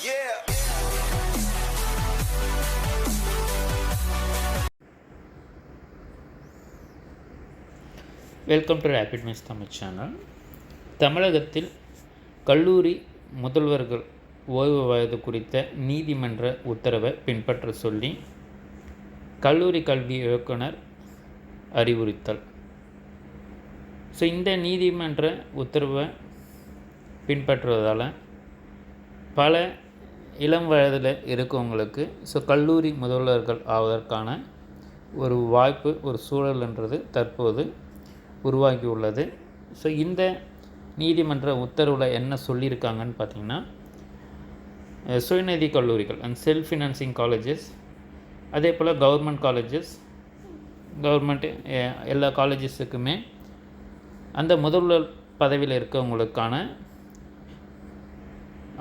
Welcome to rapid miss Tamil channel தமிழகத்தில் கல்லூரி முதல்வர்கள் ஓய்வு வயது குறித்த நீதிமன்ற உத்தரவை பின்பற்ற சொல்லி கல்லூரி கல்வி இயக்குனர் அறிவுறுத்தல். ஸோ இந்த நீதிமன்ற உத்தரவை பின்பற்றுவதால் பல இளம் வயதில் இருக்கவங்களுக்கு ஸோ கல்லூரி முதல்வர்கள் ஆவதற்கான ஒரு வாய்ப்பு ஒரு சூழல்ன்றது தற்போது உருவாகியுள்ளது. ஸோ இந்த நீதிமன்ற உத்தரவில் என்ன சொல்லியிருக்காங்கன்னு பார்த்தீங்கன்னா சுயநிதி கல்லூரிகள் அண்ட் செல்ஃப் ஃபினான்சிங் காலேஜஸ் அதே போல் கவர்மெண்ட் காலேஜஸ் கவர்மெண்ட் எல்லா காலேஜஸுக்குமே அந்த முதல்வர் பதவியில் இருக்கவங்களுக்கான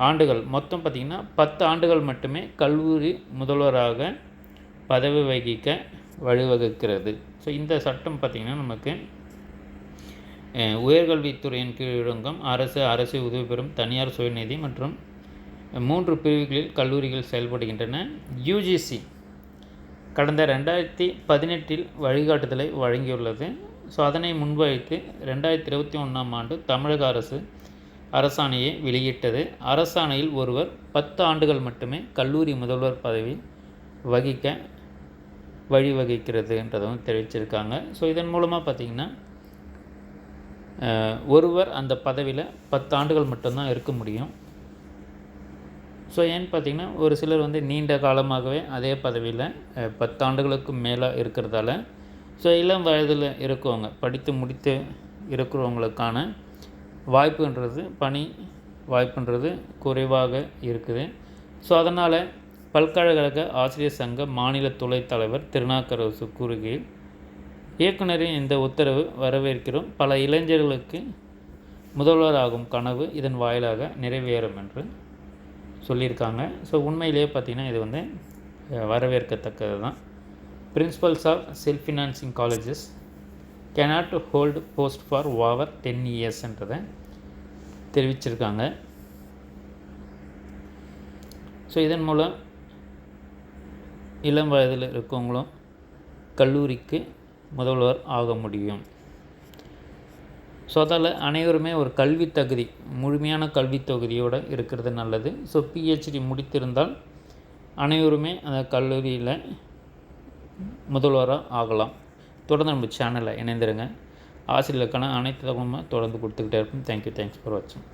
ஆண்டுகள். மொத்தம் பார்த்திங்கன்னா பத்து ஆண்டுகள் மட்டுமே கல்லூரி முதல்வராக பதவி வகிக்க வழிவகுக்கிறது. ஸோ இந்த சட்டம் பார்த்திங்கன்னா நமக்கு உயர்கல்வித்துறையின் கீழ் இயங்கும் அரசு அரசு உதவி பெறும் தனியார் சுயநிதி மற்றும் மூன்று பிரிவுகளில் கல்லூரிகள் செயல்படுகின்றன. யூஜிசி கடந்த ரெண்டாயிரத்தி பதினெட்டில் வழிகாட்டுதலை வழங்கியுள்ளது. ஸோ அதனை முன்வைத்து ரெண்டாயிரத்தி இருபத்தி ஒன்றாம் ஆண்டு தமிழக அரசு அரசாணையை வெளியிட்டது. அரசாணையில் ஒருவர் பத்து ஆண்டுகள் மட்டுமே கல்லூரி முதல்வர் பதவி வகிக்க வழிவகுக்கிறதுன்றதும் தெரிவிச்சிருக்காங்க. ஸோ இதன் மூலமாக பார்த்திங்கன்னா ஒருவர் அந்த பதவியில் பத்து ஆண்டுகள் மட்டும்தான் இருக்க முடியும். ஸோ ஏன்னு பார்த்தீங்கன்னா ஒரு சிலர் வந்து நீண்ட காலமாகவே அதே பதவியில் பத்தாண்டுகளுக்கு மேலே இருக்கிறதால ஸோ இளம் வயதில் இருக்கவங்க படித்து முடித்து இருக்கிறவங்களுக்கான வாய்ப்புன்றது பணி வாய்ப்புன்றது குறைவாக இருக்குது. ஸோ அதனால் பல்கலைக்கழக ஆசிரியர் சங்க மாநில துணைத் தலைவர் திருநாக்கரசு கூறுகையில் இயக்குனரின் இந்த உத்தரவு வரவேற்கிறோம். பல இளைஞர்களுக்கு முதல்வராகும் கனவு இதன் வாயிலாக நிறைவேறும் என்று சொல்லியிருக்காங்க. ஸோ உண்மையிலேயே பார்த்திங்கன்னா இது வந்து வரவேற்கத்தக்கது தான் principals of self financing colleges cannot hold post for over ten இயர்ஸ்ன்றதை தெரிவிச்சிருக்காங்க. ஸோ இதன் மூலம் இளம் வயதில் இருக்கவங்களும் கல்லூரிக்கு முதல்வர் ஆக முடியும். ஸோ அதால் அனைவருமே ஒரு கல்வி தகுதி முழுமையான கல்வி தொகுதியோடு இருக்கிறது நல்லது. ஸோ பிஹெச்டி முடித்திருந்தால் அனைவருமே அந்த கல்லூரியில் முதல்வராக ஆகலாம். தொடர்ந்து நம்ம சேனலில் இணைந்திருங்க. ஆசிரியர்களுக்கான அனைத்து தகவலும் தொடர்ந்து கொடுத்துக்கிட்டே இருக்கும் தேங்க்யூ தேங்க்ஸ் ஃபார் வாட்சிங்